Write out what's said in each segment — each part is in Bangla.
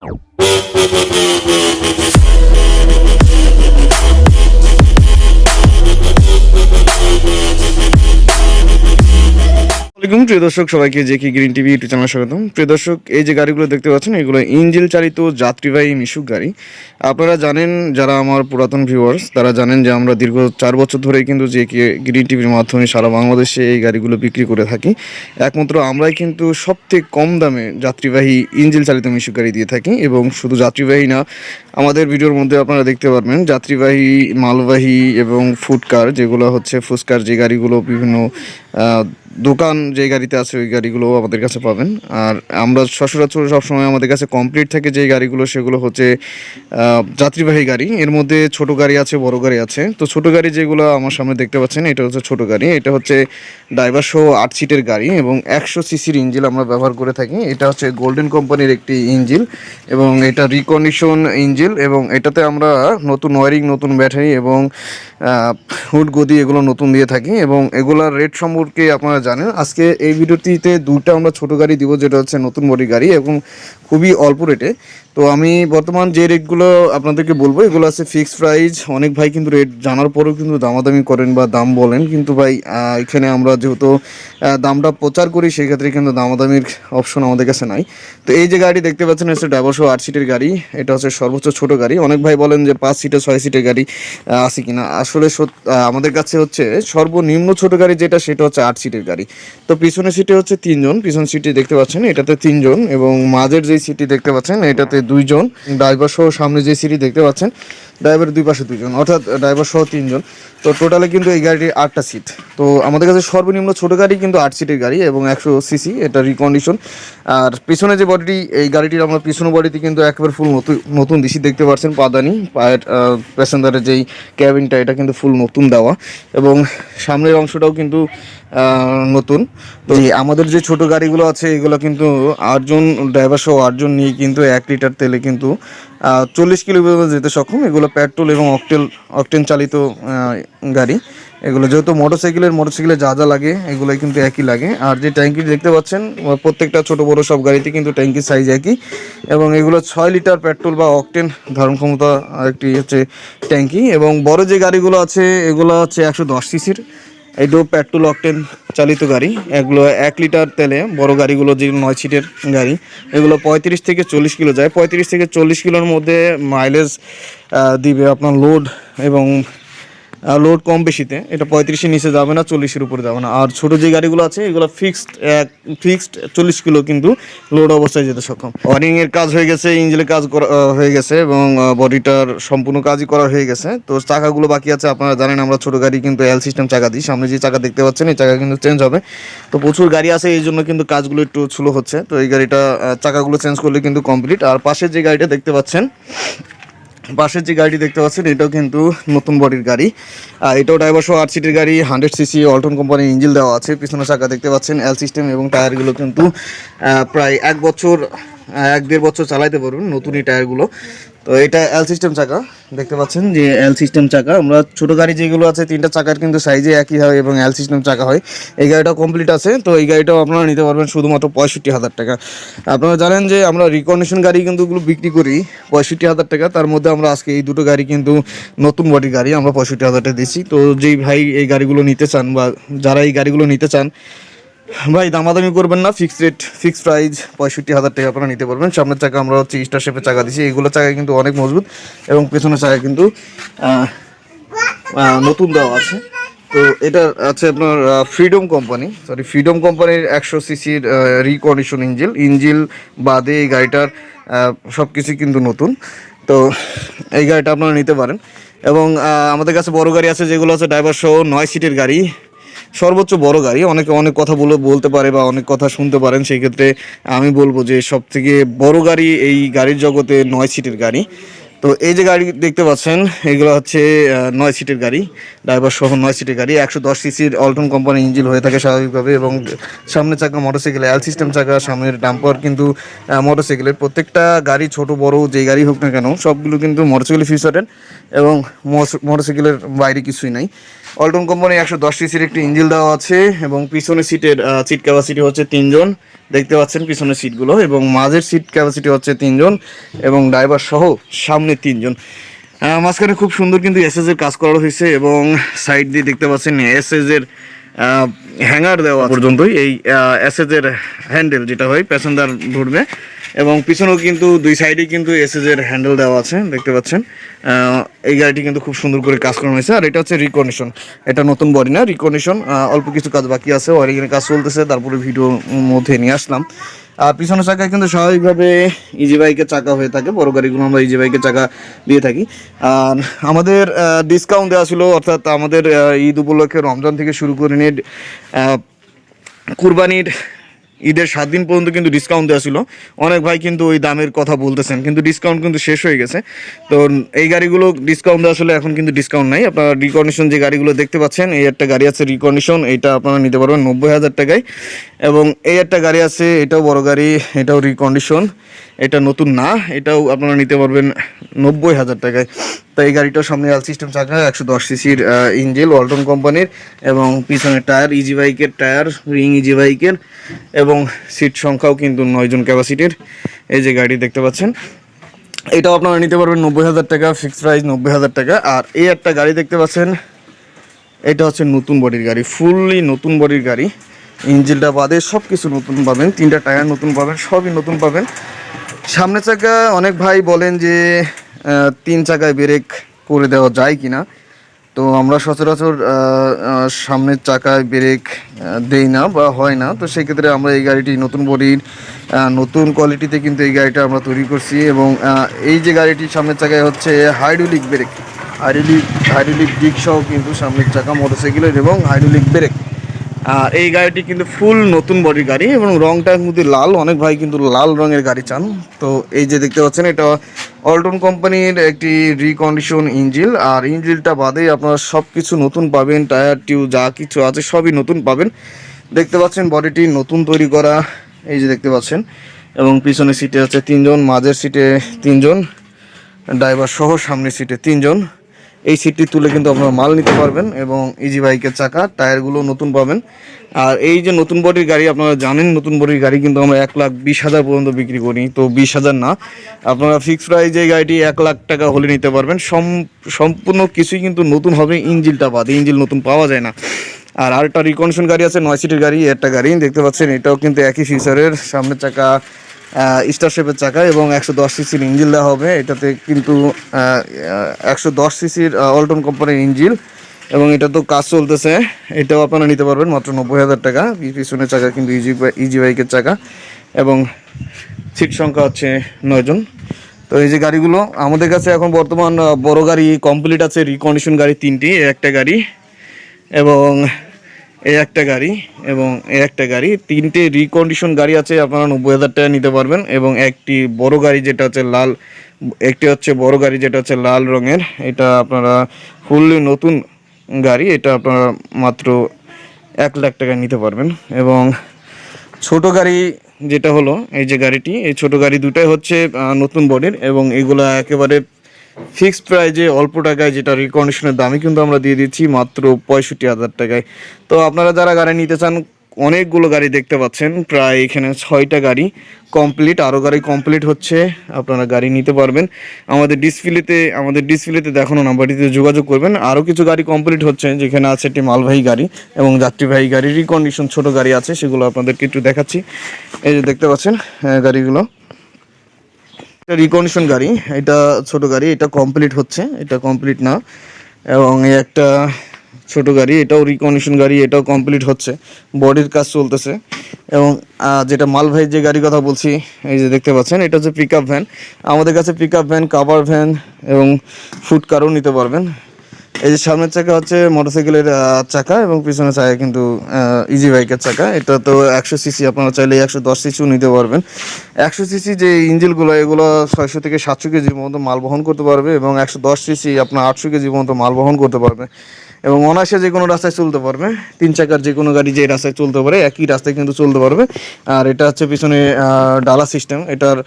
Oh. প্রিয় দর্শক, সবাইকে জে কি গ্রিন টিভি ইউটিউব চ্যানেল স্বাগতম। প্রিয় দর্শক, এই যে গাড়িগুলো দেখতে পাচ্ছেন, এগুলো ইঞ্জিল চালিত যাত্রীবাহী মিশুক গাড়ি। আপনারা জানেন, যারা আমার পুরাতন ভিউয়ার্স তারা জানেন যে আমরা দীর্ঘ চার বছর ধরেই কিন্তু যে কি গ্রিন টিভির মাধ্যমে সারা বাংলাদেশে এই গাড়িগুলো বিক্রি করে থাকি। একমাত্র আমরাই কিন্তু সবথেকে কম দামে যাত্রীবাহী ইঞ্জিল চালিত মিশুক গাড়ি দিয়ে থাকি এবং শুধু যাত্রীবাহী না, আমাদের ভিডিওর মধ্যে আপনারা দেখতে পারবেন, যাত্রীবাহী, মালবাহী এবং ফুডকার যেগুলো হচ্ছে ফুসকার যে গাড়িগুলো বিভিন্ন দোকান যে গাড়িতে আছে, ওই গাড়িগুলো আমাদের কাছে পাবেন। আর আমরা সচরাচর সবসময় আমাদের কাছে কমপ্লিট থাকে যে গাড়িগুলো, সেগুলো হচ্ছে যাত্রীবাহী গাড়ি। এর মধ্যে ছোট গাড়ি আছে, বড় গাড়ি আছে। তো ছোট গাড়ি যেগুলো আমার সামনে দেখতে পাচ্ছেন, এটা হচ্ছে ছোট গাড়ি। এটা হচ্ছে ড্রাইভার সহ আট সিটের গাড়ি এবং একশো সিসির ইঞ্জিল আমরা ব্যবহার করে থাকি। এটা হচ্ছে গোল্ডেন কোম্পানির একটি ইঞ্জিল এবং এটা রিকন্ডিশন ইঞ্জিল এবং এটাতে আমরা নতুন ওয়ারিং, নতুন ব্যাটারি এবং হুড, গদি এগুলো নতুন দিয়ে থাকি এবং এগুলার রেট সম্পর্কে আপনারা জানেন। আজকে এই ভিডিওটিতে দুটা আমরা ছোট গাড়ি দিব, যেটা হচ্ছে নতুন বডি গাড়ি এবং খুবই অল্প রেটে তো আমি বর্তমান যে রেটগুলো আপনাদেরকে বলব, এগুলো আছে ফিক্সড প্রাইস অনেক ভাই কিন্তু রেট জানার পরেও কিন্তু দামাদামি করেন বা দাম বলেন। কিন্তু ভাই এখানে আমরা যেহেতু দামটা প্রচার করি সেই ক্ষেত্রে কিন্তু দামাদামির অপশন আমাদের কাছে নাই। তো এই যে গাড়ি দেখতে পাচ্ছেন হচ্ছে ড্রাইভারসহ আট সিটের গাড়ি। এটা হচ্ছে সর্বোচ্চ ছোট গাড়ি। অনেক ভাই বলেন যে পাঁচ সিটে ছয় সিটের গাড়ি আছে কিনা। আসলে আমাদের কাছে হচ্ছে সর্বনিম্ন ছোট গাড়ি যেটা, সেটা হচ্ছে আট সিটের গাড়ি। তো পিছনের সিটে হচ্ছে তিনজন, পিছন সিটে দেখতে পাচ্ছেন, এটাতে তিনজন এবং মাঝের যে সিটটি দেখতে পাচ্ছেন, এটাতে দুইজন। ড্রাইভার সহ সামনে যে সিটটি দেখতে পাচ্ছেন, ড্রাইভারের দুই পাশে দুইজন, অর্থাৎ ড্রাইভার সহ তিনজন। তো টোটালে কিন্তু এই গাড়িটির আটটা সিট। তো আমাদের কাছে সর্বনিম্ন ছোট গাড়ি কিন্তু আট সিটের গাড়ি এবং একশো সিসি, এটা রিকন্ডিশন আর পিছনে যে বডিটি এই গাড়িটির আমরা পিছনে বডিতে কিন্তু একবার ফুল নতুন নতুন দিশি দেখতে পাচ্ছেন, পাদানি, পায়ের প্যাসেঞ্জারের যেই ক্যাবিনটা এটা কিন্তু ফুল নতুন দেওয়া এবং সামনের অংশটাও কিন্তু নতুন। তো আমাদের যে ছোট গাড়িগুলো আছে, এগুলো কিন্তু আটজন ড্রাইভার সহ আটজন নিয়ে কিন্তু এক লিটার তেলে কিন্তু চল্লিশ কিলোমিটার যেতে সক্ষম। এগুলো পেট্রোল এবং অকটেল অকটেন চালিত গাড়ি। এগুলো যেহেতু মোটরসাইকেলের, মোটরসাইকেলে যা যা লাগে এগুলো কিন্তু একই লাগে। আর যে ট্যাঙ্কি দেখতে পাচ্ছেন প্রত্যেকটা ছোট, বড় সব গাড়িতে কিন্তু ট্যাঙ্কির সাইজ একই। এবং এগুলো ছয় লিটার পেট্রোল বা অকটেন ধারণ ক্ষমতা একটি হচ্ছে ট্যাঙ্কি। এবং বড় যে গাড়িগুলো আছে, এগুলো হচ্ছে একশো দশ সিসির। এইটাও পেট্রোল অকটেন চালিত গাড়ি। এগুলো এক লিটার তেলে বড় গাড়িগুলো যে নয় সিটের গাড়ি, এগুলো পঁয়ত্রিশ থেকে চল্লিশ কিলো যায়। পঁয়ত্রিশ থেকে চল্লিশ কিলোর মধ্যে মাইলেজ দিবে আপনার লোড এবং লোড কম বেশিতে, এটা পঁয়ত্রিশের নিচে যাবে না, চল্লিশের উপরে যাবে না। আর ছোট যে গাড়িগুলো আছে, এগুলো ফিক্সড ফিক্সড চল্লিশ কিলো কিন্তু লোড অবস্থায় যেতে সক্ষম। ওয়ারিংয়ের কাজ হয়ে গেছে ইঞ্জিনের কাজ করা হয়ে গেছে এবং বডিটার সম্পূর্ণ কাজই করা হয়ে গেছে। তো চাকাগুলো বাকি আছে, আপনারা জানেন আমরা ছোট গাড়ি কিন্তু এল সিস্টেম চাকা দিই। সামনে যে চাকা দেখতে পাচ্ছেন, এই চাকা কিন্তু চেঞ্জ হবে। তো প্রচুর গাড়ি আছে, এই জন্য কিন্তু কাজগুলো একটু ছুলো হচ্ছে। তো এই গাড়িটা চাকাগুলো চেঞ্জ করলে কিন্তু কমপ্লিট আর পাশে যে গাড়িটা দেখতে পাচ্ছেন পাশের যে গাড়িটি দেখতে পাচ্ছেন, এটাও কিন্তু নতুন বডির গাড়ি। আর এটাও ড্রাইভার সহ আট সিটের গাড়ি হান্ড্রেড সিসি অল্টন কোম্পানির ইঞ্জিল দেওয়া আছে। পিছনে চাকা দেখতে পাচ্ছেন এল সিস্টেম এবং টায়ারগুলো কিন্তু প্রায় এক বছর এক দেড় বছর চালাইতে পারবেন নতুন এই টায়ারগুলো তো এটা এল সিস্টেম চাকা, দেখতে পাচ্ছেন? যে এল সিস্টেম চাকা। আমরা ছোট গাড়ি যেগুলো আছে, তিনটা চাকার কিন্তু সাইজে একই হয় এবং এল সিস্টেম চাকা হয়। এই গাড়িটাও কমপ্লিট আছে। তো এই গাড়িটাও আপনারা নিতে পারবেন শুধুমাত্র পঁয়ষট্টি হাজার টাকা। আপনারা জানেন যে আমরা রিকন্ডিশন গাড়ি কিন্তু ওগুলো বিক্রি করি, পঁয়ষট্টি হাজার টাকা। তার মধ্যে আমরা আজকে এই দুটো গাড়ি কিন্তু নতুন বডির গাড়ি আমরা পঁয়ষট্টি হাজার টাকা দিচ্ছি। তো যেই ভাই এই গাড়িগুলো নিতে চান বা যারা এই গাড়িগুলো নিতে চান ভাই, দামাদামি করবেন না ফিক্সড রেট ফিক্সড প্রাইস পঁয়ষট্টি হাজার টাকা আপনারা নিতে পারবেন। সামনের চাকা আমরা হচ্ছে স্টার শেপের চাকা দিচ্ছি এগুলো চাকা কিন্তু অনেক মজবুত এবং পেছনের চাকা কিন্তু নতুন দেওয়া আছে। তো এটা আছে আপনার ফ্রিডম কোম্পানি সরি ফ্রিডম কোম্পানির একশো সিসির রিকন্ডিশন ইঞ্জিল ইঞ্জিল বাদে এই গাড়িটার সব কিছু কিন্তু নতুন। তো এই গাড়িটা আপনারা নিতে পারেন। এবং আমাদের কাছে বড় গাড়ি আছে যেগুলো আছে ড্রাইভার সহ নয় সিটের গাড়ি। সর্বোচ্চ বড় গাড়ি। অনেকে অনেক কথা বলে, বলতে পারে বা অনেক কথা শুনতে পারেন। সেই ক্ষেত্রে আমি বলব যে সব থেকে বড় গাড়ি এই গাড়ির জগতে নয় সিটের গাড়ি। তো এই যে গাড়ি দেখতে পাচ্ছেন, এগুলো হচ্ছে নয় সিটের গাড়ি ড্রাইভার সহ নয় সিটের গাড়ি, একশো দশ সিসির অল্টন কোম্পানি ইঞ্জিন হয়ে থাকে স্বাভাবিকভাবে এবং সামনে চাকা মোটরসাইকেল এল সিস্টেম চাকা, সামনের ডাম্পার কিন্তু মোটরসাইকেলের প্রত্যেকটা গাড়ি, ছোট, বড়, যে গাড়ি হোক না কেন, সবগুলো কিন্তু মোটরসাইকেল ফিউচারের এবং মোটরসাইকেলের বাইরে কিছুই নাই। অল্টন কোম্পানি একশো দশ সিসির একটি ইঞ্জিন দেওয়া আছে এবং পিছনের সিটের সিট ক্যাপাসিটি হচ্ছে তিনজন। দেখতে পাচ্ছেন পিছনের সিটগুলো এবং মাঝের সিট ক্যাপাসিটি হচ্ছে তিনজন এবং ড্রাইভার সহ সামনে তিনজন। মাঝখানে খুব সুন্দর কিন্তু এসএস এর কাজ করা হয়েছে এবং সাইড দিয়ে দেখতে পাচ্ছেন এসএস এর হ্যাঙ্গার দেওয়া পর্যন্তই। এই এসএস এর হ্যান্ডেল যেটা হয় প্যাসেঞ্জার ধরবে এবং পিছনেও কিন্তু দুই সাইডে কিন্তু এসএস এর হ্যান্ডেল দেওয়া আছে, দেখতে পাচ্ছেন। এই গাড়িটি কিন্তু খুব সুন্দর করে কাজ করানো হয়েছে, আর এটা হচ্ছে রিকন্ডিশন এটা নতুন বডি না রিকন্ডিশন অল্প কিছু কাজ বাকি আছে ওয়ারিংয়ের কাজ চলতেছে, তারপরে ভিডিওর মধ্যে নিয়ে আসলাম। আর পিছনের চাকায় কিন্তু স্বাভাবিকভাবে ইজি বাইকের চাকা হয়ে থাকে, বড় গাড়িগুলো আমরা ইজি বাইকের চাকা দিয়ে থাকি। আর আমাদের ডিসকাউন্ট দেওয়া ছিল, অর্থাৎ আমাদের ঈদ উপলক্ষে রমজান থেকে শুরু করে নিয়ে কুরবানির ঈদের সাত দিন পর্যন্ত কিন্তু ডিসকাউন্ট দেওয়া ছিল। অনেক ভাই কিন্তু ওই দামের কথা বলতেছেন, কিন্তু ডিসকাউন্ট কিন্তু শেষ হয়ে গেছে। তো এই গাড়িগুলো ডিসকাউন্ট দেওয়া আসলে এখন কিন্তু ডিসকাউন্ট নাই। আপনারা রিকন্ডিশন যে গাড়িগুলো দেখতে পাচ্ছেন, এই একটা গাড়ি আছে রিকন্ডিশন এটা আপনারা নিতে পারবেন নব্বই হাজার টাকায়। এবং এই একটা গাড়ি আছে, এটাও বড় গাড়ি, এটাও রিকন্ডিশন এটা নতুন না, এটাও আপনারা নিতে পারবেন নব্বই হাজার টাকায়। তো এই গাড়িটার সামনে আল সিস্টেম চাকা, একশো দশ সিসির ইঞ্জিল ওয়ালটন কোম্পানির, এবং পিছনে টায়ার ইজি বাইকের টায়ার রিং ইজি বাইকের এবং সিট সংখ্যাও কিন্তু নয়জন ক্যাপাসিটির এই যে গাড়ি দেখতে পাচ্ছেন, এটাও আপনারা নিতে পারবেন নব্বই হাজার টাকা ফিক্সড প্রাইস নব্বই হাজার টাকা। আর এই একটা গাড়ি দেখতে পাচ্ছেন, এটা হচ্ছে নতুন বডির গাড়ি ফুললি নতুন বডির গাড়ি। ইঞ্জিনটা বাদে সব কিছু নতুন পাবেন, তিনটা টায়ার নতুন পাবেন, সবই নতুন পাবেন। সামনের চাকা অনেক ভাই বলেন যে তিন চাকায় ব্রেক করে দেওয়া যায় কিনা। তো আমরা সচরাচর সামনের চাকায় ব্রেক দেই না বা হয় না। তো সেক্ষেত্রে আমরা এই গাড়িটি নতুন বডির নতুন কোয়ালিটিতে কিন্তু এই গাড়িটা আমরা তৈরি করছি এবং এই যে গাড়িটি সামনের চাকায় হচ্ছে hydraulic brake. Hydraulic hydraulic disc সহ কিন্তু সামনের চাকা মোটরসাইকেলের এবং হাইড্রোলিক ব্রেক। আর এই গাড়িটি কিন্তু ফুল নতুন বডির গাড়ি এবং রংটা কিন্তু লাল, অনেক ভাই কিন্তু লাল রঙের গাড়ি চান। তো এই যে দেখতে পাচ্ছেন, এটা অল্টন কোম্পানির একটি রিকন্ডিশন ইঞ্জিল। আর ইঞ্জিলটা বাদে আপনারা সব কিছু নতুন পাবেন, টায়ার টিউ যা কিছু আছে সবই নতুন পাবেন। দেখতে পাচ্ছেন বডিটি নতুন তৈরি করা, এই যে দেখতে পাচ্ছেন। এবং পিছনের সিটে আছে তিনজন, মাঝের সিটে তিনজন ড্রাইভার সহ সামনের সিটে তিনজন। এই সিটটি তুলে কিন্তু আপনারা মাল নিতে পারবেন এবং ইজি বাইকের চাকা টায়ারগুলো নতুন পাবেন। আর এই যে নতুন বডির গাড়ি, আপনারা জানেন নতুন বডির গাড়ি কিন্তু আমরা এক লাখ বিশ হাজার পর্যন্ত বিক্রি করি, তো বিশ হাজার না। আপনারা ফিক্স প্রাইস এই গাড়িটি এক লাখ টাকা হলে নিতে পারবেন। সম- সম্পূর্ণ কিছুই কিন্তু নতুন হবে, ইঞ্জিলটা বাদে, ইঞ্জিল নতুন পাওয়া যায় না। আর আরেকটা রিকন্ডিশন গাড়ি আছে, নয় সিটের গাড়ি, একটা গাড়ি দেখতে পাচ্ছেন, এটাও কিন্তু একই ফিচারের সামনের চাকা স্টার শেপের চাকা এবং একশো দশ সিসির ইঞ্জিল দেওয়া হবে। এটাতে কিন্তু একশো দশ সিসির অল্টন কোম্পানির ইঞ্জিল এবং এটা তো কাজ চলতেছে। এটাও আপনারা নিতে পারবেন, মাত্র নব্বই হাজার টাকা। পিছনের চাকা কিন্তু ইজি ইজি বাইকের চাকা এবং সিট সংখ্যা হচ্ছে নয়জন তো এই যে গাড়িগুলো, আমাদের কাছে এখন বর্তমান বড় গাড়ি কমপ্লিট আছে রিকন্ডিশন গাড়ি তিনটি একটা গাড়ি এবং এই একটা গাড়ি এবং এই একটা গাড়ি। তিনটে রিকন্ডিশন গাড়ি আছে, আপনারা নব্বই হাজার টাকা নিতে পারবেন এবং একটি বড় গাড়ি যেটা হচ্ছে লাল, একটি হচ্ছে বড় গাড়ি যেটা হচ্ছে লাল রঙের। এটা আপনারা ফুললি নতুন গাড়ি, এটা আপনারা মাত্র এক লাখ টাকা নিতে পারবেন এবং ছোট গাড়ি যেটা হলো, এই যে গাড়িটি, এই ছোট গাড়ি দুটাই হচ্ছে নতুন বডির এবং এগুলো একেবারে ফিক্সড প্রাইজে অল্প টাকায় যেটা রিকন্ডিশনের দামই কিন্তু আমরা দিয়ে দিচ্ছি মাত্র পঁয়ষট্টি হাজার টাকায়। তো আপনারা যারা গাড়ি নিতে চান অনেকগুলো গাড়ি দেখতে পাচ্ছেন প্রায় এখানে ছয়টা গাড়ি কমপ্লিট আরও গাড়ি কমপ্লিট হচ্ছে আপনারা গাড়ি নিতে পারবেন। আমাদের ডিসপ্লেতে আমাদের ডিসপ্লেতে দেখানো নাম্বারটিতে যোগাযোগ করবেন। আরও কিছু গাড়ি কমপ্লিট হচ্ছে যেখানে আছে একটি মালবাহী গাড়ি এবং যাত্রীবাহী গাড়ি রিকন্ডিশন ছোট গাড়ি আছে সেগুলো আপনাদেরকে একটু দেখাচ্ছি। এই যে দেখতে পাচ্ছেন হ্যাঁ, গাড়িগুলো রিকন্ডিশন গাড়ি, এটা ছোট গাড়ি, এটা কমপ্লিট হচ্ছে, এটা কমপ্লিট না। এবং এই একটা ছোট গাড়ি, এটাও রিকন্ডিশন গাড়ি, এটাও কমপ্লিট হচ্ছে বডির কাজ চলতেছে। এবং যেটা মালভাই যে গাড়ির কথা বলছি, এই যে দেখতে পাচ্ছেন, এটা হচ্ছে পিক ভ্যান আমাদের কাছে পিক ভ্যান কাভার ভ্যান এবং ফুড কারও নিতে পারবেন। এই যে সামনের চাকা হচ্ছে মোটরসাইকেলের চাকা এবং পিছনের চাকা কিন্তু ইজি বাইকের চাকা। এটা তো একশো সিসি আপনারা চাইলে একশো দশ সিসিও নিতে পারবেন। একশো সিসি যে ইঞ্জিনগুলো, এগুলো ছয়শো থেকে সাতশো কেজির মতো মাল বহন করতে পারবে এবং একশো দশ সিসি আপনার আটশো কেজির মতো মাল বহন করতে পারবে এবং অনায়াসে যে কোনো রাস্তায় চলতে পারবে। তিন চাকার যে কোনো গাড়ি যে রাস্তায় চলতে পারে, একই রাস্তায় কিন্তু চলতে পারবে। আর এটা হচ্ছে পিছনে ডালা সিস্টেম এটার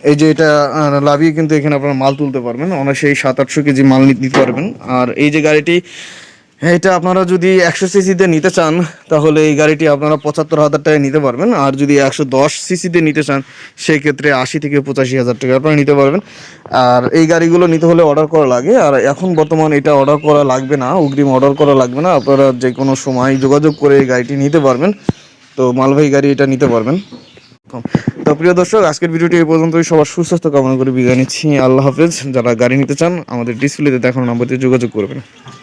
এই যে এটা লাভিয়ে কিন্তু এখানে আপনারা মাল তুলতে পারবেন। অনায়াসে সাত আটশো কেজি মাল নিতে পারবেন। আর এই যে গাড়িটি হ্যাঁ, এটা আপনারা যদি একশো সিসিতে নিতে চান তাহলে এই গাড়িটি আপনারা পঁচাত্তর হাজার টাকায় নিতে পারবেন। আর যদি একশো দশ সিসিতে নিতে চান সেই ক্ষেত্রে আশি থেকে পঁচাশি হাজার টাকা আপনারা নিতে পারবেন। আর এই গাড়িগুলো নিতে হলে অর্ডার করা লাগে। আর এখন বর্তমান এটা অর্ডার করা লাগবে না অগ্রিম অর্ডার করা লাগবে না। আপনারা যে কোনো সময় যোগাযোগ করে এই গাড়িটি নিতে পারবেন। তো মালবাহী গাড়ি এটা নিতে পারবেন। তো প্রিয় দর্শক, আজকের ভিডিওটি এই পর্যন্তই। সবার সুস্বাস্থ্য কামনা করে বিদায় নিচ্ছি। আল্লাহ হাফেজ। যারা গাড়ি নিতে চান, আমাদের ডিসপ্লেতে দেখানো দিয়ে যোগাযোগ করবেন।